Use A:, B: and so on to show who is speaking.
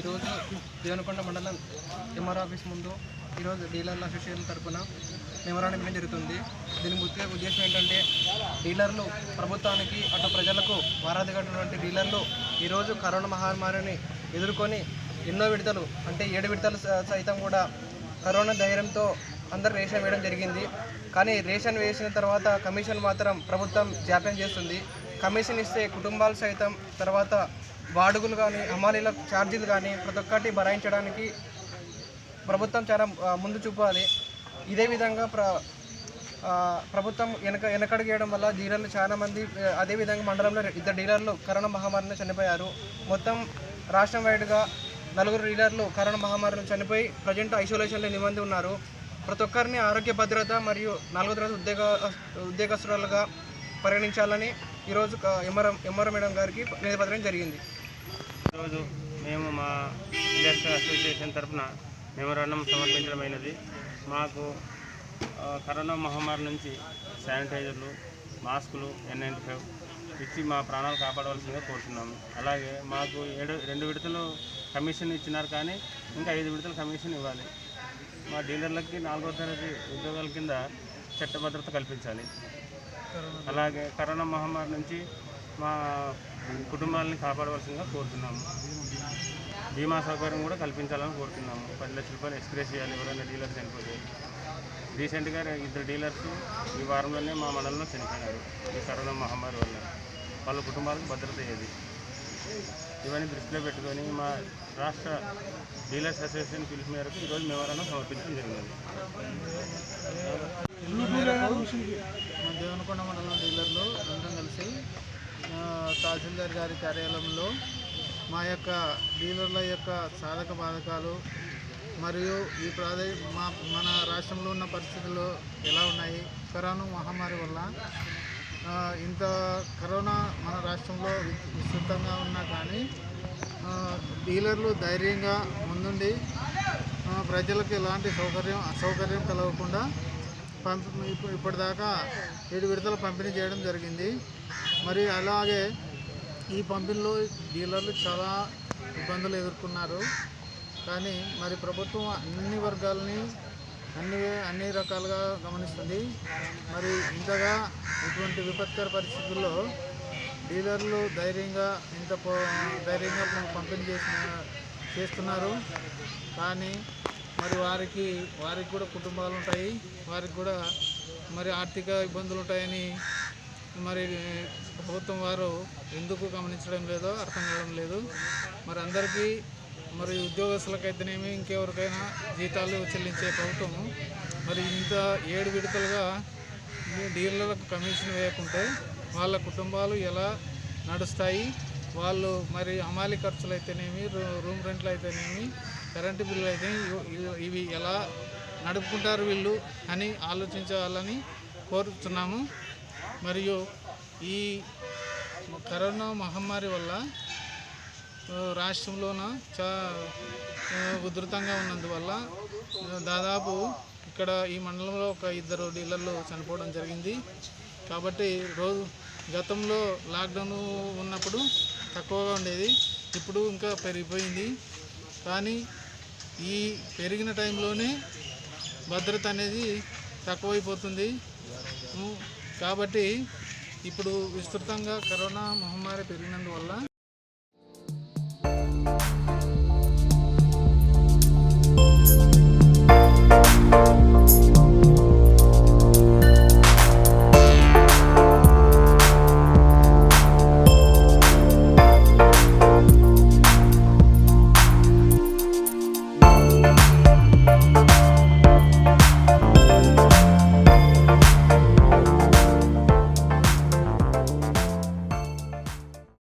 A: ఈరోజు దేవనకొండ మండలం MR office ముందు ఈరోజు డీలర్ల అసోసియేషన్ తరఫున మెమరాండం ఇవ్వడం జరుగుతుంది. దీని ముఖ్య ఉద్దేశం ఏంటంటే డీలర్లు ప్రభుత్వానికి అటు ప్రజలకు వారాదిగటువంటి డీలర్లు ఈరోజు కరోనా మహమ్మారిని ఎదుర్కొని ఎన్నో విడతలు అంటే ఏడు విడతలు సైతం కూడా కరోనా ధైర్యంతో అందరు రేషన్ వేయడం జరిగింది. కానీ రేషన్ వేసిన తర్వాత కమిషన్ మాత్రం ప్రభుత్వం జాప్యం చేస్తుంది. కమిషన్ ఇస్తే కుటుంబాలు సైతం తర్వాత వాడుగులు కానీ హమాలీల ఛార్జీలు కానీ ప్రతి ఒక్కటి భరాయించడానికి ప్రభుత్వం చాలా ముందు చూపాలి. ఇదే విధంగా ప్ర ప్రభుత్వం వెనక వెనకడుగు వేయడం వల్ల డీలర్లు చాలామంది అదేవిధంగా అదే విధంగా మండలంలో ఇద్దరు డీలర్లు కరోనా మహమ్మారిని చనిపోయారు. మొత్తం రాష్ట్రం వైడ్గా నలుగురు డీలర్లు కరోనా మహమ్మారిని చనిపోయి ప్రజెంట్ ఐసోలేషన్లో నిబంధి ఉన్నారు. ప్రతి ఒక్కరిని ఆరోగ్య భద్రత మరియు నాలుగో తరగతి ఉద్యోగ ఉద్యోగస్తురాలుగా పరిగణించాలని ఈరోజు ఎంఆర్ఎం ఎంఆర్ఎం మేడం గారికి నిలబడడం జరిగింది.
B: ఈరోజు మేము మా ఇండస్ట్రియల్ అసోసియేషన్ తరఫున మెమరాండం సమర్పించడమైనది. మాకు కరోనా మహమ్మారి నుంచి శానిటైజర్లు మాస్కులు ఎన్ ఫైవ్ ఇచ్చి మా ప్రాణాలు కాపాడవలసిందిగా కోరుతున్నాము అలాగే మాకు ఏడు రెండు విడతలు కమిషన్ ఇచ్చినారు కానీ ఇంకా ఐదు విడతలు కమిషన్ ఇవ్వాలి. మా డీలర్లకి నాలుగో తరగతి ఉద్యోగాల కింద చట్టభద్రత కల్పించాలి. అలాగే కరోనా మహమ్మారి నుంచి మా కుటుంబాలని కాపాడవలసిందిగా కోరుతున్నాము. బీమా సౌకర్యం కూడా కల్పించాలని కోరుతున్నాము. పది లక్షల రూపాయలు ఎక్స్ప్రెస్ చేయాలి ఎవరైనా డీలర్ చనిపోతే. రీసెంట్గా ఇద్దరు డీలర్స్ ఈ వారంలోనే మా మండలంలో చనిపోయినారు. ఈ కరోనా మహమ్మారి వల్ల. వాళ్ళ కుటుంబాలకు భద్రత ఏది? ఇవన్నీ దృష్టిలో పెట్టుకొని మా రాష్ట్ర డీలర్స్ అసోసియేషన్ పిలుపు మేరకు ఈరోజు మెమరాండం సమర్పించడం జరిగింది.
A: మా దేవనకొండ మండలం డీలర్లు అందరం కలిసి తహసీల్దార్ గారి కార్యాలయంలో మా యొక్క డీలర్ల యొక్క సాధక బాధకాలు మరియు ఈ ప్రాదే మా మన రాష్ట్రంలో ఉన్న పరిస్థితులు ఎలా ఉన్నాయి కరోనా మహమ్మారి వల్ల ఇంత కరోనా మన రాష్ట్రంలో విస్తృతంగా ఉన్నా కానీ డీలర్లు ధైర్యంగా ముందుండి ప్రజలకు ఎలాంటి సౌకర్యం అసౌకర్యం కలగకుండా పంపి ఇప్పుడు ఇప్పటిదాకా ఏడు విడతలు పంపిణీ చేయడం జరిగింది. మరి అలాగే ఈ పంపిణీలో డీలర్లు చాలా ఇబ్బందులు ఎదుర్కొన్నారు. కానీ మరి ప్రభుత్వం అన్ని వర్గాలని అన్ని అన్ని రకాలుగా గమనిస్తుంది. మరి ఇంతగా ఇటువంటి విపత్కర పరిస్థితుల్లో డీలర్లు ధైర్యంగా ఇంత ధైర్యంగా పంపిణీ చేసిన చేస్తున్నారు. కానీ మరి వారికి వారికి కూడా కుటుంబాలు ఉంటాయి. వారికి కూడా మరి ఆర్థిక ఇబ్బందులు ఉంటాయని మరి ప్రభుత్వం వారు ఎందుకు గమనించడం లేదో అర్థం కావడం లేదు. మరి అందరికీ మరి ఉద్యోగస్తులకైతేనేమి ఇంకెవరికైనా జీతాలు చెల్లించే ప్రభుత్వము. మరి ఇంత ఏడు విడతలుగా డీలర్లకు కమిషన్ వేయకుంటే వాళ్ళ కుటుంబాలు ఎలా నడుస్తాయి? వాళ్ళు మరి హమాలి ఖర్చులు అయితేనేమి రూ- రూమ్ రెంట్లు అయితేనేమి కరెంటు బిల్లు అయితే ఇవి ఎలా నడుపుకుంటారు వీళ్ళు అని ఆలోచించాలని కోరుతున్నాము. మరియు ఈ కరోనా మహమ్మారి వల్ల రాష్ట్రంలోన చా ఉధృతంగా ఉన్నందువల్ల దాదాపు ఇక్కడ ఈ మండలంలో ఒక ఇద్దరు డీలర్లు చనిపోవడం జరిగింది. కాబట్టి రోజు గతంలో లాక్డౌన్ ఉన్నప్పుడు తక్కువగా ఉండేది ఇప్పుడు ఇంకా పెరిగిపోయింది. కానీ ఈ పెరిగిన టైంలోనే భద్రత అనేది తక్కువైపోతుంది. కాబట్టి ఇప్పుడు విస్తృతంగా కరోనా మహమ్మారి పెరిగినందువల్ల thank